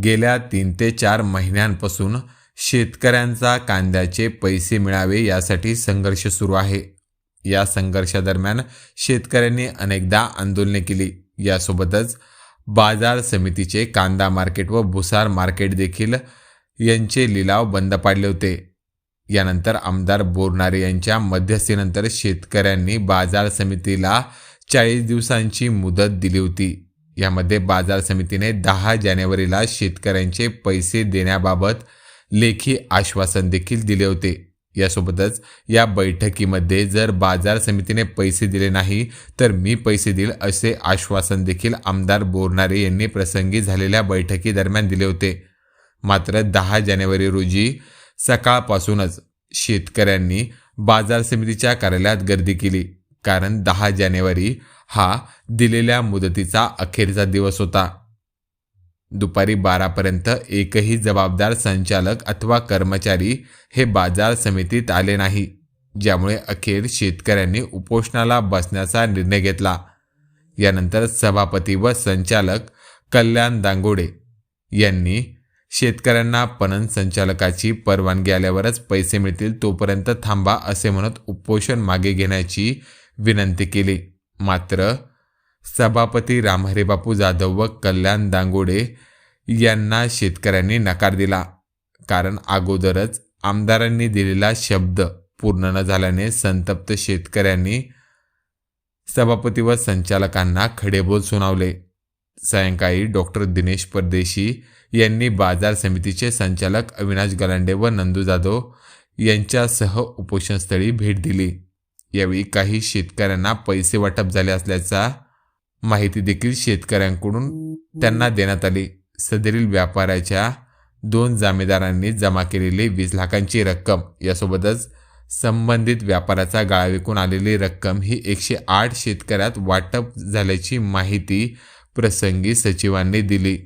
गेल्या तीन ते चार महिन्यांपासून शेतकऱ्यांचा कांद्याचे पैसे मिळावे यासाठी संघर्ष सुरू आहे. या संघर्षादरम्यान शेतकऱ्यांनी अनेकदा आंदोलने केली. यासोबतच बाजार समितीचे कांदा मार्केट व भुसार मार्केट देखील यांचे लिलाव बंद पाडले होते. यानंतर आमदार बोरनारे यांच्या मध्यस्थीनंतर शेतकऱ्यांनी बाजार समितीला चाळीस दिवसांची मुदत दिली होती. यामध्ये बाजार समितीने दहा जानेवारीला शेतकऱ्यांचे पैसे देण्याबाबत लेखी आश्वासन देखील दिले होते. यासोबतच या बैठकीमध्ये जर बाजार समितीने पैसे दिले नाही तर मी पैसे देईल असे आश्वासन देखील आमदार बोरनारे यांनी प्रसंगी झालेल्या बैठकीदरम्यान दिले होते. मात्र दहा जानेवारी रोजी सकाळपासूनच शेतकऱ्यांनी बाजार समितीच्या कार्यालयात गर्दी केली. कारण दहा जानेवारी हा दिलेल्या मुदतीचा अखेरचा दिवस होता. दुपारी बारापर्यंत एकही जबाबदार संचालक अथवा कर्मचारी हे बाजार समितीत आले नाही ज्यामुळे अखेर शेतकऱ्यांनी उपोषणाला बसण्याचा निर्णय घेतला. यानंतर सभापती व संचालक कल्याण दांगोडे यांनी शेतकऱ्यांना पणन संचालकाची परवानगी आल्यावरच पैसे मिळतील तोपर्यंत थांबा असे म्हणत उपोषण मागे घेण्याची विनंती केली. मात्र सभापती रामहरेबापू जाधव व कल्याण दांगोडे यांना शेतकऱ्यांनी नकार दिला. कारण अगोदरच आमदारांनी दिलेला शब्द पूर्ण न झाल्याने संतप्त शेतकऱ्यांनी सभापती व संचालकांना खडेबोल सुनावले. सायंकाळी डॉक्टर दिनेश परदेशी यांनी बाजार समितीचे संचालक अविनाश गलांडे व नंदू जाधव यांच्यासह उपोषणस्थळी भेट दिली. यावेळी काही शेतकऱ्यांना पैसे वाटप झाले असल्याचा माहिती देखील शेतकऱ्यांकडून त्यांना देण्यात आली. सदरील व्यापाऱ्याच्या दोन जामेदारांनी जमा केलेली वीस लाखांची रक्कम यासोबतच संबंधित व्यापाऱ्याचा गाळा विकून आलेली रक्कम ही एकशे आठ शेतकऱ्यात वाटप झाल्याची माहिती प्रसंगी सचिवांनी दिली.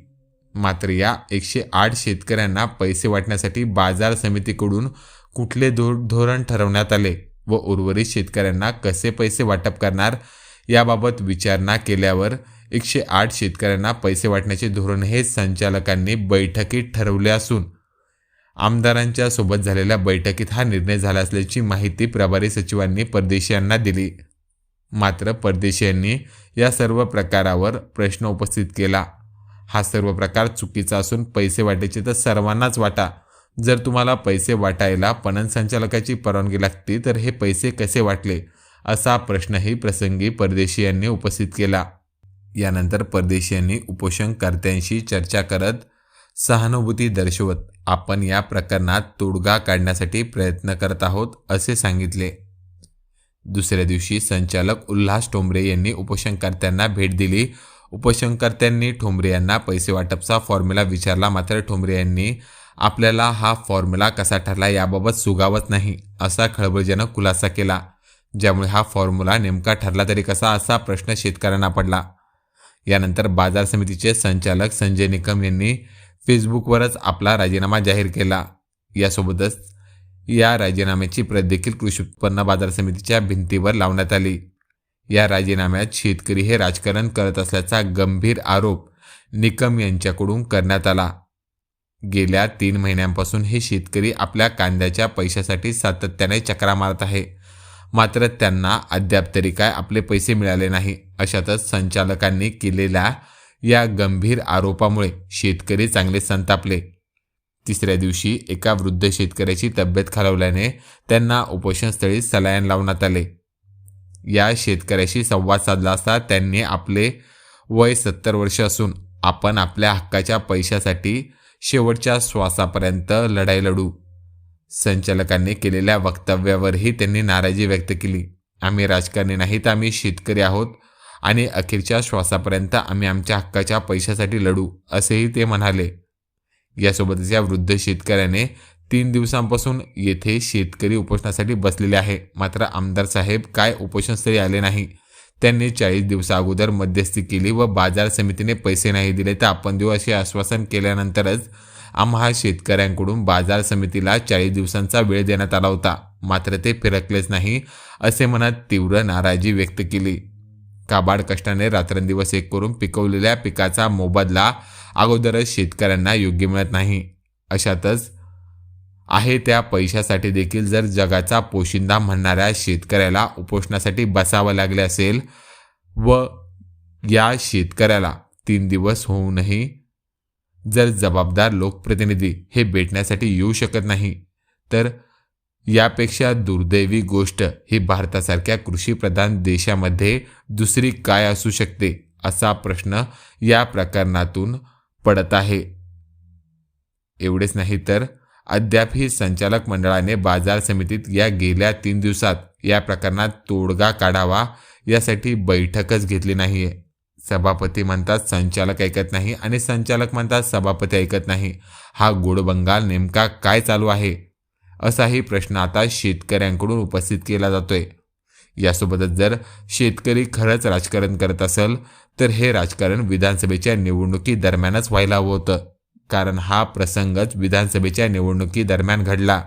मात्र या एकशे आठ शेतकऱ्यांना पैसे वाटण्यासाठी बाजार समितीकडून कुठले धो धोरण ठरवण्यात आले? व उर्वरित शेतकऱ्यांना कसे पैसे वाटप करणार याबाबत विचारणा केल्यावर एकशे आठ शेतकऱ्यांना पैसे वाटण्याचे धोरण हे संचालकांनी बैठकीत ठरवले असून आमदारांच्या सोबत झालेल्या बैठकीत हा निर्णय झाला असल्याची माहिती प्रभारी सचिवांनी परदेशीयांना दिली. मात्र परदेशीयांनी या सर्व प्रकारावर प्रश्न उपस्थित केला. हा सर्व प्रकार चुकीचा असून पैसे वाटायचे तर सर्वांनाच वाटा. जर तुम्हाला पैसे वाटायला पणन संचालकाची परवानगी लागती तर हे पैसे कसे वाटले? असा प्रश्नही प्रसंगी परदेशी यांनी उपस्थित केला. यानंतर परदेशी यांनी उपोषणकर्त्यांशी चर्चा करत सहानुभूती दर्शवत आपण या प्रकरणात तोडगा काढण्यासाठी प्रयत्न करत आहोत असे सांगितले. दुसऱ्या दिवशी संचालक उल्हास ठोंबरे यांनी उपोषणकर्त्यांना भेट दिली. उपोषणकर्त्यांनी ठोंबरे यांना पैसे वाटपचा फॉर्म्युला विचारला मात्र ठोंबरे यांनी आपल्याला हा फॉर्म्युला कसा ठरला याबाबत सुगावत नाही असा खळबळजनक खुलासा केला ज्यामुळे हा फॉर्म्युला नेमका ठरला तरी कसा असा प्रश्न शेतकऱ्यांना पडला. यानंतर बाजार समितीचे संचालक संजय निकम यांनी फेसबुकवरच आपला राजीनामा जाहीर केला. यासोबतच या राजीनाम्याची प्रत देखील कृषी उत्पन्न बाजार समितीच्या भिंतीवर लावण्यात आली. या राजीनाम्यात शेतकरी हे राजकारण करत असल्याचा गंभीर आरोप निकम यांच्याकडून करण्यात आला. गेल्या तीन महिन्यांपासून हे शेतकरी आपल्या कांद्याच्या पैशासाठी सातत्याने चक्रा मारत आहे. मात्र त्यांना अद्याप तरी काय आपले पैसे मिळाले नाही अशातच संचालकांनी केलेल्या या गंभीर आरोपामुळे शेतकरी चांगले संतापले. तिसऱ्या दिवशी एका वृद्ध शेतकऱ्याची तब्येत खालवल्याने त्यांना उपोषणस्थळी सलायन लावण्यात आले. या शेतकऱ्याशी संवाद साधला असता त्यांनी आपले वय सत्तर वर्ष असून आपण आपल्या हक्काच्या पैशासाठी शेवटच्या श्वासापर्यंत लढाई लढू. संचालकांनी केलेल्या वक्तव्यावरही त्यांनी नाराजी व्यक्त केली. आम्ही राजकारणी नाहीत आम्ही शेतकरी आहोत आणि अखेरच्या श्वासापर्यंत आम्ही आमच्या हक्काच्या पैशासाठी लढू असेही ते म्हणाले. यासोबतच या वृद्ध शेतकऱ्याने तीन दिवसांपासून येथे शेतकरी उपोषणासाठी बसलेले आहे. मात्र आमदार साहेब काय उपोषणस्थळी आले नाही. त्यांनी चाळीस दिवसा अगोदर मध्यस्थी केली व बाजार समितीने पैसे नाही दिले तर आपण देऊ असे आश्वासन केल्यानंतरच आम्हा शेतकऱ्यांकडून बाजार समितीला चाळीस दिवसांचा वेळ देण्यात आला होता. मात्र ते फिरकलेच नाही असे मनात तीव्र नाराजी व्यक्त केली. काबाड कष्टाने रात्रंदिवस एक करून पिकवलेल्या पिकाचा मोबदला अगोदरच शेतकऱ्यांना योग्य मिळत नाही. अशातच आहे त्या पैशासाठी देखील जर जगाचा पोशिंदा म्हणणाऱ्या शेतकऱ्याला उपोषणासाठी बसावं लागले असेल व या शेतकऱ्याला तीन दिवस होऊनही जर जबाबदार लोकप्रतिनिधी हे भेटण्यासाठी येऊ शकत नाही तर यापेक्षा दुर्दैवी गोष्ट ही भारतासारख्या कृषीप्रधान देशामध्ये दुसरी काय असू शकते असा प्रश्न या प्रकरणातून पडत आहे. एवढेच नाही तर अद्यापही संचालक मंडळाने बाजार समितीत या गेल्या तीन दिवसात या प्रकरणात तोडगा काढावा यासाठी बैठकच घेतली नाहीये. सभापती म्हणतात संचालक ऐकत नाही आणि संचालक म्हणतात सभापती ऐकत नाही. हा गोडबंगाल नेमका काय चालू आहे? असाही प्रश्न आता शेतकऱ्यांकडून उपस्थित केला जातोय. यासोबतच जर शेतकरी खरंच राजकारण करत असेल तर हे राजकारण विधानसभेच्या निवडणुकी दरम्यानच व्हायला हवं होतं. कारण हा प्रसंगच विधानसभेच्या निवडणुकीदरम्यान घडला.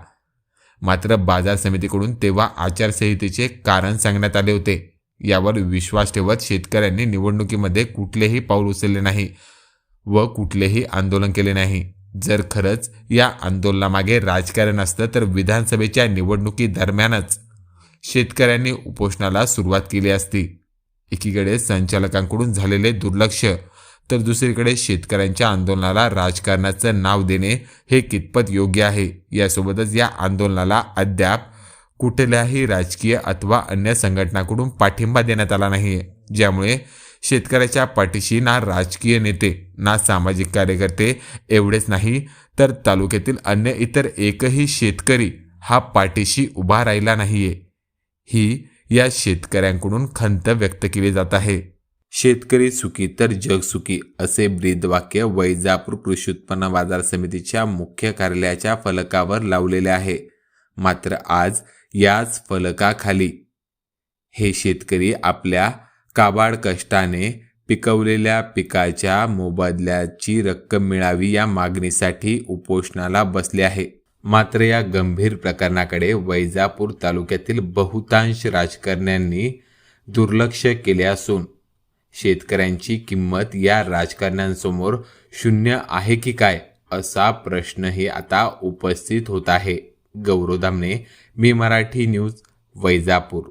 मात्र बाजार समितीकडून तेव्हा आचारसंहितेचे कारण सांगण्यात आले होते. यावर विश्वास ठेवत शेतकऱ्यांनी निवडणुकीमध्ये कुठलेही पाऊल उचलले नाही व कुठलेही आंदोलन केले नाही. जर खरंच या आंदोलनामागे राजकारण असतं तर विधानसभेच्या निवडणुकी दरम्यानच शेतकऱ्यांनी उपोषणाला सुरुवात केली असती. एकीकडे संचालकांकडून झालेले दुर्लक्ष तर दुसरीकडे शेतकऱ्यांच्या आंदोलनाला राजकारणाचं नाव देणे हे कितपत योग्य आहे? यासोबतच या आंदोलनाला अद्याप कुठल्याही राजकीय अथवा अन्य संघटनाकडून पाठिंबा देण्यात आला नाही ज्यामुळे शेतकऱ्याच्या पाठीशी ना राजकीय नेते ना सामाजिक कार्यकर्ते एवढेच नाही तर तालुक्यातील अन्य इतर एकही शेतकरी हा पाठीशी उभा राहिला नाहीये. ही या शेतकऱ्यांकडून खंत व्यक्त केली जात आहे. शेतकरी सुखी तर जग सुखी असे ब्रीदवाक्य वैजापूर कृषी उत्पन्न बाजार समितीच्या मुख्य कार्यालयाच्या फलकावर लावलेले आहे. मात्र आज याच फलकाखाली हे शेतकरी आपल्या काबाड कष्टाने पिकवलेल्या पिकाच्या मोबदल्याची रक्कम मिळावी या मागणीसाठी उपोषणाला बसले आहे. मात्र या गंभीर प्रकरणाकडे वैजापूर तालुक्यातील बहुतांश राजकारण्यांनी दुर्लक्ष केले असून शेतकऱ्यांची किंमत या राजकारण्यांसमोर शून्य आहे की काय असा प्रश्नही आता उपस्थित होत आहे. गौरव धामणे मी मराठी न्यूज वैजापूर.